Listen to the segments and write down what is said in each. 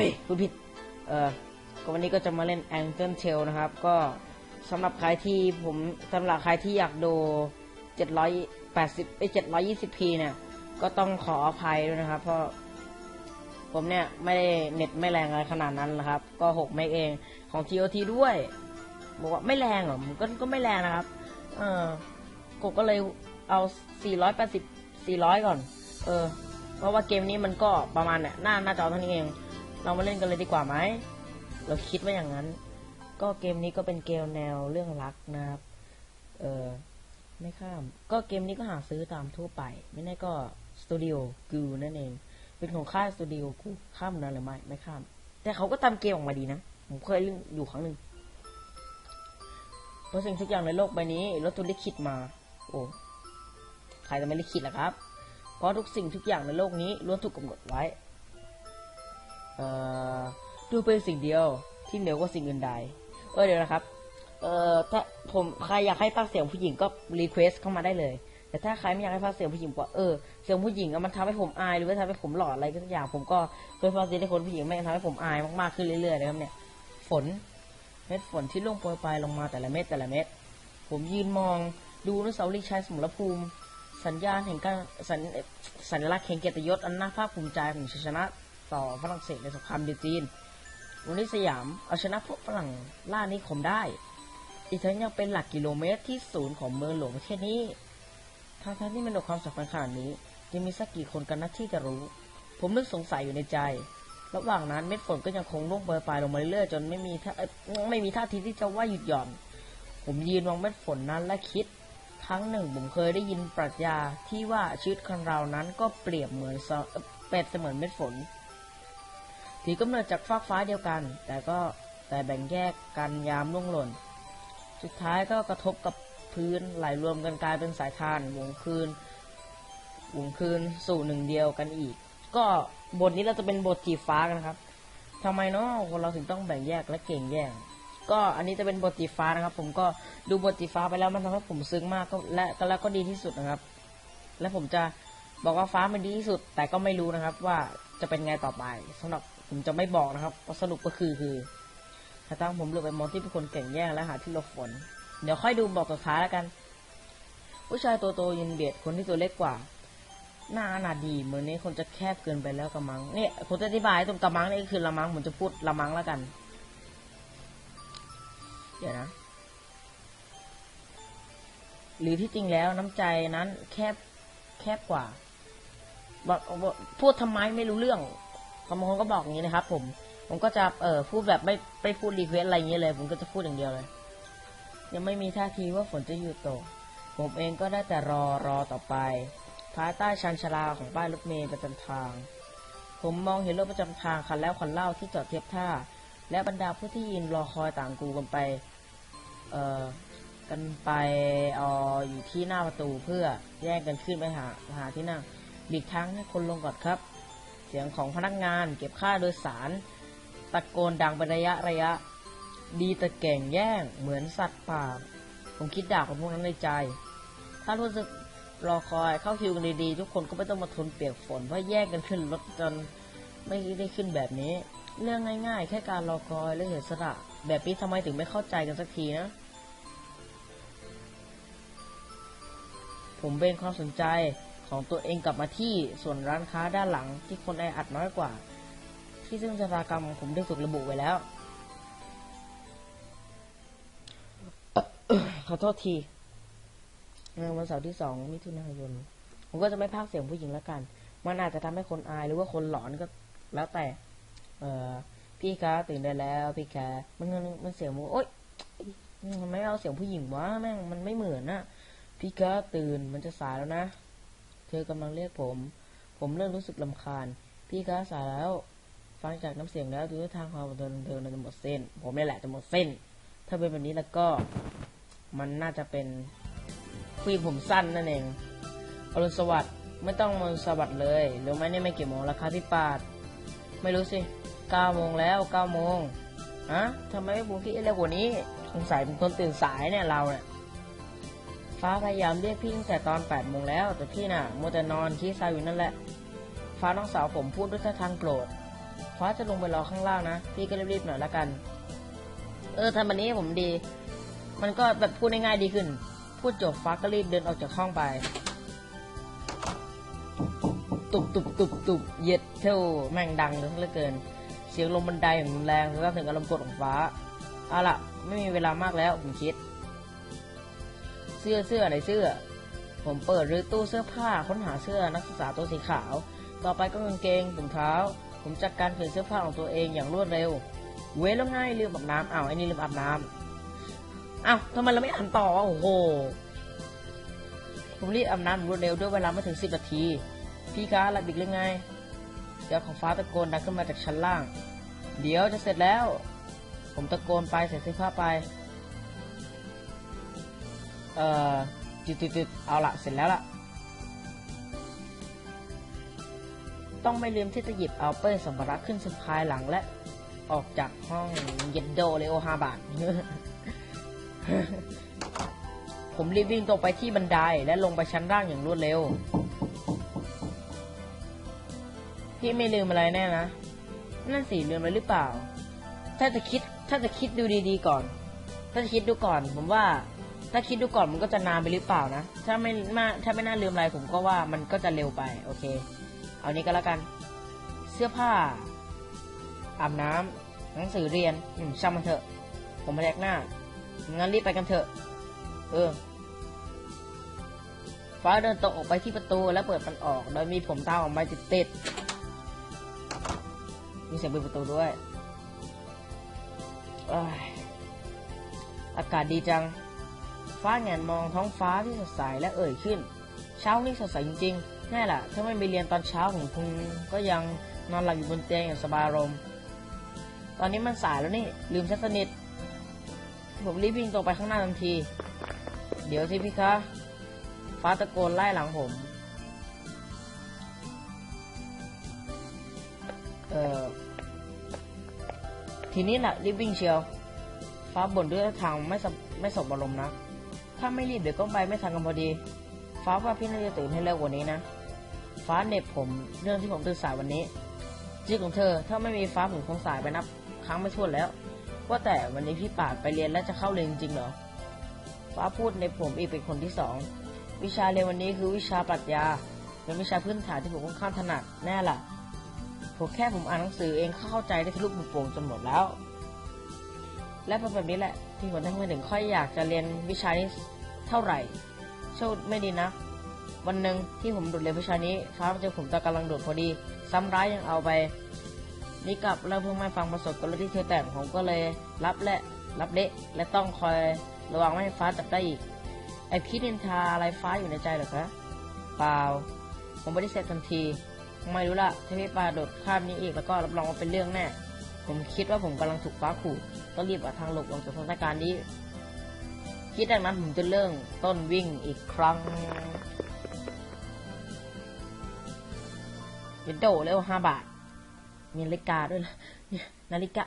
อ้ยคุณผิด เออก็วันนี้ก็จะมาเล่น Angle Tail นะครับ ก็สำหรับใครที่ผมสำหรับใครที่อยากดู 780ไอ้ 720p เนี่ย ก็ต้องขออภัยด้วยนะครับ เพราะผมเนี่ยไม่ได้เน็ตไม่แรงอะไรขนาดนั้นนะครับ ก็6เมกเองของ TOT ด้วยบอกว่าไม่แรงเหรอมันก็ก็ไม่แรงนะครับ เออกูก็เลยเอา 480 400 ก่อน เออ เพราะว่าเกมนี้มันก็ประมาณเนี่ยหน้าหน้าจอเท่านี้เอง เรามาเล่นกันเลยดีกว่าไหม เราคิดว่าอย่างนั้น ก็เกมนี้ก็เป็นเกมแนวเรื่องรักนะครับ เออไม่ข้าม ก็เกมนี้ก็หาซื้อตามทั่วไป ไม่แน่ก็สตูดิโอกูนั่นเอง เป็นของค่ายสตูดิโอกูข้ามนะหรือไม่ ไม่ข้าม แต่เขาก็ทำเกมออกมาดีนะ ผมเคยเล่นอยู่ครั้งหนึ่งเพราะสิ่งทุกอย่างในโลกใบนี้รถทุนลิขิตมา โอ้ใครจะไม่ลิขิตล่ะครับ เพราะทุกสิ่งทุกอย่างในโลกนี้ล้วนถูกกำหนดไว้ เอ่อดูเป็นสิ่งเดียวที่เหนือกว่าสิ่งอื่นใด เออเดี๋ยวนะครับ เอ่อถ้าผมใครอยากให้ฟังเสียงผู้หญิงก็รีเควสเข้ามาได้เลย แต่ถ้าใครไม่อยากให้ฟังเสียงผู้หญิงบอกเออเสียงผู้หญิงมันทำให้ผมอายหรือว่าทำให้ผมหล่ออะไรก็สักอย่างผมก็เคยฟังเสียงในคนผู้หญิงแม่งทำให้ผมอายมากๆขึ้นเรื่อยๆเลยครับเนี่ยฝนเม็ดฝนที่ล่วงโปรยปลายลงมาแต่ละเม็ดแต่ละเม็ดผมยืนมองดูอนุสาวรีย์ชัยสมรภูมิ สัญญาณแห่งการสัญสัญลักษณ์แห่งเกียรติยศอันน่าภาคภูมิใจของชัยชนะ ต่อฝรั่งเศสในสงครามเดียจีนวันนี้สยามเอาชนะพวกฝรั่งล่านิคมได้ อีกทั้งยังเป็นหลักกิโลเมตรที่ศูนย์ของเมืองหลวงประเทศนี้ทางทางที่มันมีความสำคัญขนาดนี้ยังมีสักกี่คนกันนะที่จะรู้ ผมนึกสงสัยอยู่ในใจ ระหว่างนั้นเม็ดฝนก็ยังคงร่วงโปรยปลายลงมาเรื่อยๆจนไม่มีท่าไม่มีท่าทีที่จะว่าหยุดหย่อน ผมยืนมองเม็ดฝนนั้นและคิด ครั้งหนึ่งผมเคยได้ยินปรัชญาที่ว่าชีวิตคนเรานั้นก็เปรียบเหมือนสเปรียบเสมือนเม็ดฝน ถือกำเนิดจากฟากฟ้าเดียวกัน แต่ก็แต่แบ่งแยกกันยามล่วงหล่น สุดท้ายก็กระทบกับพื้นไหลรวมกันกลายเป็นสายทานวงคืนวงคืนสู่หนึ่งเดียวกันอีก ก็บทนี้เราจะเป็นบทจีฟ้ากันครับทำไมเนาะคนเราถึงต้องแบ่งแยกและเก่งแย่งก็อันนี้จะเป็นบทจีฟ้านะครับ ผมก็ดูบทจีฟ้าไปแล้วมันทำให้ผมซึ้งมากก็และก็แล้วก็ดีที่สุดนะครับ และผมจะบอกว่าฟ้ามันดีที่สุด แต่ก็ไม่รู้นะครับ ว่าจะเป็นไงต่อไปสำหรับ ผมจะไม่บอกนะครับว่าสรุปก็คือคือถ้าตั้งผมเลือกไปมองที่เป็นคนเก่งแย่งและหาที่หลบฝน เดี๋ยวค่อยดูบอกสุดท้ายแล้วกัน ผู้ชายตัวโตยืนเบียดคนที่ตัวเล็กกว่า หน้าอนาดีเหมือนนี้คนจะแคบเกินไปแล้วกระมังเนี่ยผมจะอธิบายตรงกระมังนี่คือละมังผมจะพูดละมังแล้วกัน เดี๋ยวนะ หรือที่จริงแล้วน้ำใจนั้นแคบแคบกว่าบอกบอกพูดทำไมไม่รู้เรื่อง บางคนก็บอกอย่างนี้นะครับ ผม ผมก็จะเออพูดแบบไม่ไม่พูดรีเควสอะไรอย่างเงี้ยเลย ผมก็จะพูดอย่างเดียวเลย ยังไม่มีท่าทีว่าฝนจะหยุดตก ผมเองก็ได้แต่รอรอต่อไปภายใต้ชันชาลาของป้ายรถเมล์ประจำทาง ผมมองเห็นรถประจำทางคันแล้วคันเล่าที่จอดเทียบท่า และบรรดาผู้ที่ยืนรอคอยต่างกูกันไป เอ่อ กันไปอออยู่ที่หน้าประตูเพื่อแย่งกันขึ้นไปหาหาที่นั่งหลีกทางให้คนลงก่อนครับ เสียงของพนักงานเก็บค่าโดยสาร ตะโกนดังเป็นระยะระยะ ดีแต่เก่งแย่งเหมือนสัตว์ป่า ผมคิดด่าคนพวกนั้นในใจ ถ้ารู้สึกรอคอยเข้าคิวกันดีๆ ทุกคนก็ไม่ต้องมาทนเปียกฝนเพราะแย่งกันขึ้นรถจนไม่ได้ขึ้นแบบนี้ เรื่องง่ายๆ แค่การรอคอยและเสียสละแบบนี้ทำไมถึงไม่เข้าใจกันสักทีนะ ผมเบนความสนใจ ของตัวเองกลับมาที่ส่วนร้านค้าด้านหลังที่คนแออัดน้อยกว่า ที่ซึ่งชะตากรรมของผมได้ถูกระบุไว้แล้ว ขอโทษทีในวันเสาร์ที่สองมิถุนายน ผมก็จะไม่พากเสียงผู้หญิงแล้วกัน มันอาจจะทำให้คนอายหรือว่าคนหลอนก็แล้วแต่ เออพี่คะตื่นได้แล้วพี่คะมันมันมันเสียงมูโอ๊ยมันไม่เอาเสียงผู้หญิงวะแม่งมันไม่เหมือนนะพี่คะตื่นมันจะสายแล้วนะ เธอกำลังเรียกผม ผมเริ่มรู้สึกลำคาญ พี่คะสายแล้ว ฟังจากน้ำเสียงแล้วดูท่าทางความบันเทิงเธอจะหมดเส้น ผมนี่แหละจะหมดเส้น ถ้าเป็นแบบนี้แล้วก็ มันน่าจะเป็นคุยผมสั้นนั่นเองอรุณสวัสดิ์ไม่ต้องมนสวัสดิ์เลยรู้ไหมเนี่ยไม่กี่โมงแล้วครับพี่ปาด ไม่รู้สิเก้าโมงแล้วเก้าโมงอะทำไมไม่บุกที่เร็วกว่านี้ สงสัยเป็นคนตื่นสายเนี่ยเราเนี่ย ฟ้าพยายามเรียกพี่ตั้งแต่ตอนแปดโมงแล้ว แต่พี่น่ะมัวแต่นอนขี้ซาอยู่นั่นแหละ ฟ้าน้องสาวผมพูดด้วยท่าทางโกรธ ฟ้าจะลงไปรอข้างล่างนะ พี่ก็รีบๆหน่อยละกัน เออทำแบบนี้ผมดี มันก็แบบพูดง่ายๆดีขึ้น พูดจบฟ้าก็รีบเดินออกจากห้องไป ตุบตุบตุบตุบเย็ดเท่าแม่งดังเหลือเกิน เสียงลมบันไดอย่างรุนแรงแล้วถึงอารมณ์กดของฟ้าเอาล่ะ ไม่มีเวลามากแล้วผมคิด เสื้อเสื้อไหนเสื้อ ผมเปิดรื้อตู้เสื้อผ้าค้นหาเสื้อนักศึกษาตัวสีขาว ต่อไปก็กางเกงถุงเท้า ผมจัดการเปลี่ยนเสื้อผ้าของตัวเองอย่างรวดเร็ว เว้นแล้วง่ายลืมอาบน้ำอ้าวไอ้นี่ลืมอาบน้ำอ้าวทำไมเราไม่อ่านต่อวะโอ้โหผมรีบอาบน้ำรวดเร็วด้วยเวลาไม่ถึงสิบนาที พี่คะหลับอีกหรือไงเสียงของฟ้าตะโกนดังขึ้นมาจากชั้นล่าง เดี๋ยวจะเสร็จแล้ว ผมตะโกนไปใส่เสื้อผ้าไป อ่อจุดจุดเอาละเสร็จแล้วล่ะต้องไม่ลืมที่จะหยิบเอาเป้สัมภาระขึ้นสะพายหลังและออกจากห้องเย็นโดเลโอฮาบาทผมรีบวิ่งตรงไปที่บันไดและลงไปชั้นล่างอย่างรวดเร็ว พี่ไม่ลืมอะไรแน่นะ นั่นสิลืมอะไรหรือเปล่า ถ้าจะคิดถ้าจะคิดดูดีๆก่อน ถ้าจะคิดดูก่อน ผมว่า ถ้าคิดดูก่อนมันก็จะนานไปหรือเปล่านะ ถ้าไม่มาถ้าไม่น่าลืมอะไรผมก็ว่ามันก็จะเร็วไป โอเค เอานี้ก็แล้วกัน เสื้อผ้า อาบน้ำหนังสือเรียน อืมช่างมันเถอะ ผมมาแยกหน้า งั้นรีบไปกันเถอะ เออ ฟ้าเดินตรงออกไปที่ประตูและเปิดมันออก โดยมีผมตามออกไปติดๆมีเสียงเปิดประตูด้วยเอ้ยอากาศดีจัง ฟ้าแงนมองท้องฟ้าที่สดใสและเอ่ยขึ้น เช้านี้สดใสจริงๆ แน่ล่ะ ถ้าไม่ไปเรียนตอนเช้าผมคงก็ยังนอนหลับอยู่บนเตียงอย่างสบายอารมตอนนี้มันสายแล้วนี่ ลืมชัสนิท ผมรีบวิ่งตรงไปข้างหน้าทันที เดี๋ยวสิพี่คะ ฟ้าตะโกนไล่หลังผม เอ่อ ทีนี้น่ะ รีบวิ่งเชียว ฟ้าบ่นด้วยทาทางไม่สไม่สบอารมณ์นะ ถ้าไม่รีบเดี๋ยวก็ไปไม่ทันกันพอดี ฟ้าว่าพี่น่าจะตื่นให้เร็วกว่านี้นะ ฟ้าเน็บผมเรื่องที่ผมตื่นสายวันนี้จริงของเธอ ถ้าไม่มีฟ้าผมคงสายไปนับ ครั้งไม่ถ้วนแล้ว ว่าแต่วันนี้พี่ปาดไปเรียนแล้วจะเข้าเรียนจริงๆเหรอ ฟ้าพูดในผมอีกเป็นคนที่สอง วิชาเรียนวันนี้คือวิชาปรัชญา เป็นวิชาพื้นฐานที่ผมค่อนข้างถนัดแน่ล่ะ ผมแค่ผมอ่านหนังสือเองเข้าใจได้ทะลุปุโป่งจนหมดแล้ว และเป็นแบบนี้แหละ ที่ผมทำให้ถึงค่อยอยากจะเรียนวิชานี้เท่าไหร่ โชคไม่ดีนะ วันหนึ่งที่ผมโดดเรียนวิชานี้ฟ้าเจอผมตอนกำลังโดดพอดี ซ้ำร้ายยังเอาไปนี่กลับแล้วเพิ่งมาฟังประสบการณ์ที่เธอแต่งผมก็เลยรับและรับเละและต้องคอยระวังไม่ให้ฟ้าจับได้อีกไอพี่นินทาอะไรฟ้าอยู่ในใจหรอคะเปล่า ผมไม่ได้เสร็จทันที ไม่รู้ละถ้าพี่ปาโดดข้ามนี้อีกแล้วก็รับรองว่าเป็นเรื่องแน่ ผมคิดว่าผมกำลังถูกฟ้าขู่ต้องรีบหาทางหลบออกจากสถานการณ์นี้ คิดดังนั้นผมจะเริ่มต้นวิ่งอีกครั้งวินโดว์เร็วห้าบาท มีนาฬิกาด้วยนะนาฬิกา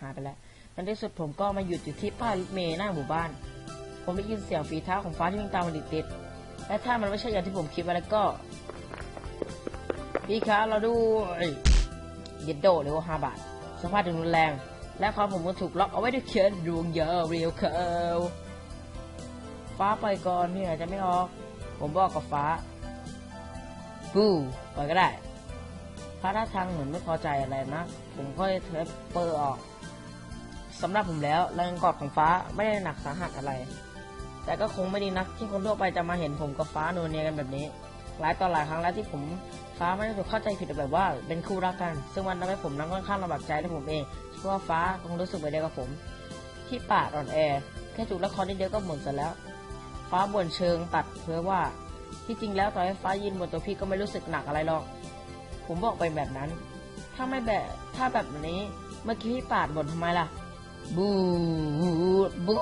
หายไปแล้วในที่สุดผมก็มาหยุดอยู่ที่ป้ายรถเมล์หน้าหมู่บ้าน ผมได้ยินเสียงฝีเท้าของฟ้าที่วิ่งตามมาติดๆและถ้ามันไม่ใช่อย่างที่ผมคิดไว้แล้วก็ พี่คะเราดูเย็ดโดเลยว่าห้าบาท สภาพถึงรุนแรง และความผมก็ถูกล็อกเอาไว้ด้วยเขียนดวงเยอะเรียวเคิลฟ้าไปก่อนพี่อาจจะไม่ออก ผมบอกกับฟ้าปูปล่อยก็ได้ฟ้าท่าทางเหมือนไม่พอใจอะไรนะ ผมก็เลยเทปเปอร์ออกสำหรับผมแล้วแรงกอดของฟ้าไม่ได้หนักสาหัสอะไร แต่ก็คงไม่ดีนักที่คนทั่วไปจะมาเห็นผมกับฟ้าโนเนียกันแบบนี้ หลายต่อหลายครั้งแล้วที่ผมฟ้าไม่ได้ถูกเข้าใจผิดแบบว่าเป็นคู่รักกัน ซึ่งมันทำให้ผมนั้นค่อนข้างลำบากใจและผมเองเพราะว่าฟ้าคงรู้สึกไปเดียวกับผม ที่ปาดอ่อนแอแค่ถูกละครนิดเดียวก็หมดซะแล้ว ฟ้าบ่นเชิงตัดเพื่อว่าที่จริงแล้วต่อให้ฟ้ายินบนตัวพี่ก็ไม่รู้สึกหนักอะไรหรอก ผมบอกไปแบบนั้น ถ้าไม่แบบถ้าแบบนี้เมื่อกี้พี่ปาดบ่นทำไมล่ะ บูบู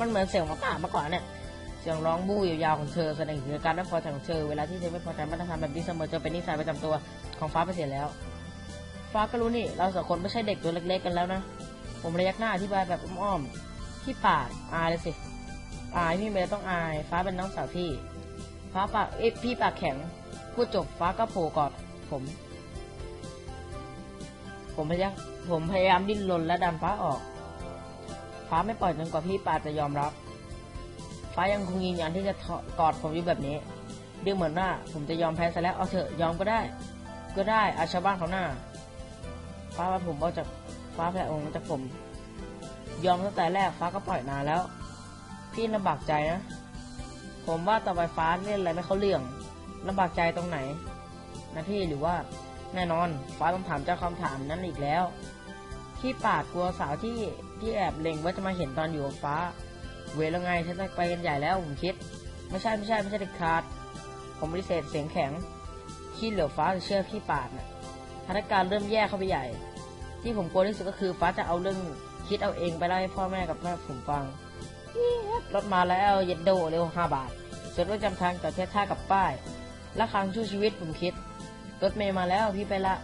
มันเหมือนเสียงหมาป่ามาก่อนเนี่ย เสียงร้องบู้ยาวๆของเธอแสดงถึงการไม่พอใจของเธอ เวลาที่เธอไม่พอใจมันทำแบบนี้เสมอจนเป็นนิสัยประจำตัวของฟ้าไปเสียแล้ว ฟ้าก็รู้นี่ เราสองคนไม่ใช่เด็กตัวเล็กๆกันแล้วนะ ผมระยักหน้าอธิบายแบบอ้อมๆพี่ปาดอายเลยสิ อายพี่เมย์ต้องอาย ฟ้าเป็นน้องสาวพี่ ฟ้าปากเอ๊ะพี่ปากแข็ง พูดจบฟ้าก็โผล่กอดผม ผมพยายามผมพยายามดิ้นรนและดันฟ้าออก ฟ้าไม่ปล่อยจนกว่าพี่ปาจะยอมรับ ฟ้ายังคงยืนยันที่จะกอดผมอยู่แบบนี้ดูเหมือนว่าผมจะยอมแพ้ซะแล้วเอาเถอะยอมก็ได้ ก็ได้อาชาวบ้านเขาหน้า ฟ้าว่าผมเอาจากฟ้าแผลองค์จากผม ยอมตั้งแต่แรกฟ้าก็ปล่อยนานแล้ว พี่ลำบากใจนะ ผมว่าต่อไปฟ้าเล่นอะไรไม่เข้าเรื่องลำบากใจตรงไหนนะพี่หรือว่าแน่นอนฟ้าต้องถามเจ้าคำถามนั้นอีกแล้วพี่ปาดกลัวสาวที่ ที่แอบเล็งว่าจะมาเห็นตอนอยู่กับฟ้า เวรแล้วไงฉันไปกันใหญ่แล้วผมคิด ไม่ใช่ไม่ใช่ไม่ใช่เด็ดขาด ผมปฏิเสธเสียงแข็งคิดเหลือฟ้าจะเชื่อพี่ปาดน่ะสถานการณ์เริ่มแย่เข้าไปใหญ่ ที่ผมกลัวที่สุดก็คือฟ้าจะเอาเรื่องคิดเอาเองไปเล่าให้พ่อแม่กับแม่ผมฟังรถมาแล้วเย็นโดเร็วห้าบาทจดไว้จำทางจอดเทียบท่ากับป้ายละครั้งช่วยชีวิตผมคิดรถเมย์มาแล้วพี่ไปละ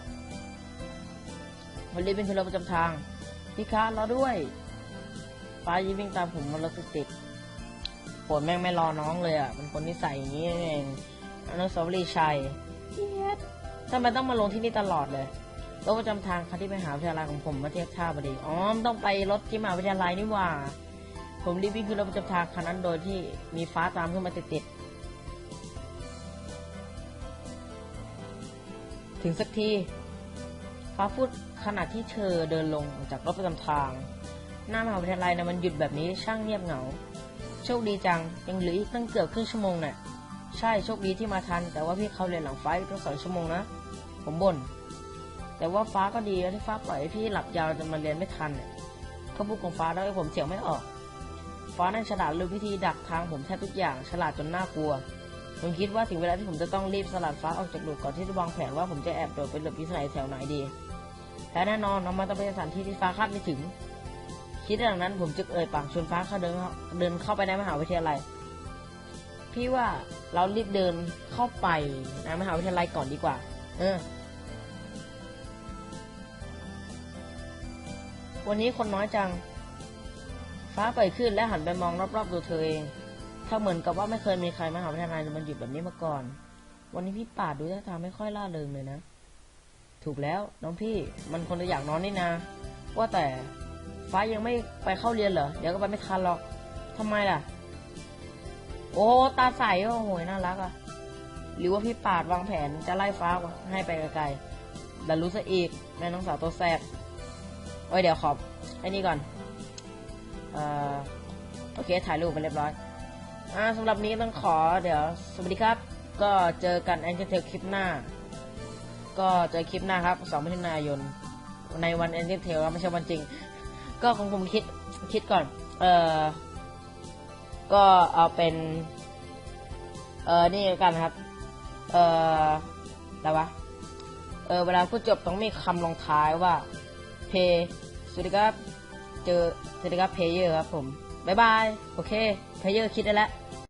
วันนี้เป็นคือรถประจำทาง พี่คะรอด้วยฟ้ายิ้มวิ่งตามผมมารถติดๆปวดแม่งไม่รอน้องเลยอะเป็นคนที่ใส่อย่างนี้เองอนุสาวรีย์ชัยทำไมต้องมาลงที่นี่ตลอดเลยรถประจำทางคันที่ไปหาวิทยาลัยของผมมาเทียบท่าพอดีอ๋อต้องไปรถที่มหาวิทยาลัยนี่ว่า ผมรีบวิ่งขึ้นรถประจำทางคันนั้นโดยที่มีฟ้าตามขึ้นมาติดๆถึงสักที ฟ้าพูดขณะที่เธอเดินลงจากรถประจำทาง หน้ามหาวิทยาลัยนะมันหยุดแบบนี้ช่างเงียบเหงา โชคดีจังยังเหลืออีกตั้งเกือบครึ่งชั่วโมงน่ะใช่โชคดีที่มาทัน แต่ว่าพี่เขาเรียนหลังไฟตั้งสองชั่วโมงนะ ผมบ่นแต่ว่าฟ้าก็ดีแล้วที่ฟ้าปล่อยให้พี่หลับยาวจนมาเรียนไม่ทันเนี่ยเขาพูดของฟ้าแล้วให้ผมเสียงไม่ออก ฟ้านั่นฉลาดรู้วิธีดักทางผมแทบทุกอย่างฉลาดจนน่ากลัวผมคิดว่าถึงเวลาที่ผมจะต้องรีบสลัดฟ้าออกจากหลุมก่อนที่จะวางแผนว่าผมจะแอบโดดไปหลบที่ไหนแถวไหนดี และแน่นอนน้องมันต้องเป็นสถานที่ที่ฟ้าคาดไม่ถึง คิดดังนั้นผมจึงเอ่ยปากชวนฟ้าเข้าเดินเข้าเดินเข้าไปในมหาวิทยาลัย พี่ว่าเรารีบเดินเข้าไปในมหาวิทยาลัยก่อนดีกว่า เออ วันนี้คนน้อยจัง ฟ้าไปขึ้นและหันไปมองรอบๆตัวเธอเองถ้าเหมือนกับว่าไม่เคยมีใครมาหาวิทยาลัยมันหยุดแบบนี้มาก่อน วันนี้พี่ปาดดูท่าทางไม่ค่อยล่าเริงเลยนะ ถูกแล้วน้องพี่มันคนจะอยากนอนนี่นะว่าแต่ฟ้ายังไม่ไปเข้าเรียนเหรอเดี๋ยวก็ไปไม่ทันหรอกทำไมล่ะ โอ้ตาใสโอ้โหน่ารักอะหรือว่าพี่ปาดวางแผนจะไล่ฟ้าให้ไปไกลๆแต่รู้ซะอีกแม่น้องสาวตัวแสบโอ้ยเดี๋ยวขอบไอ้นี่ก่อนเอ่อโอเคถ่ายรูปไปเรียบร้อยอ่าสำหรับนี้ต้องขอเดี๋ยว สวัสดีครับ ก็เจอกันแอนเจเทลคลิปหน้า ก็เจอคลิปหน้าครับ2มิถุนายน ในวันแอนเจเทลไม่ใช่วันจริง ก็ของผมคิดคิดก่อน เอ่อก็เอาเป็น เออนี่กันครับ เอ่ออะไรวะ เออเวลาพูดจบต้องมีคำลงท้ายว่า เพย์สวัสดีครับ เจอสวัสดีครับเพย์เยอร์ครับผม บ๊ายบาย โอเค เพย์เยอร์คิดได้แล้ว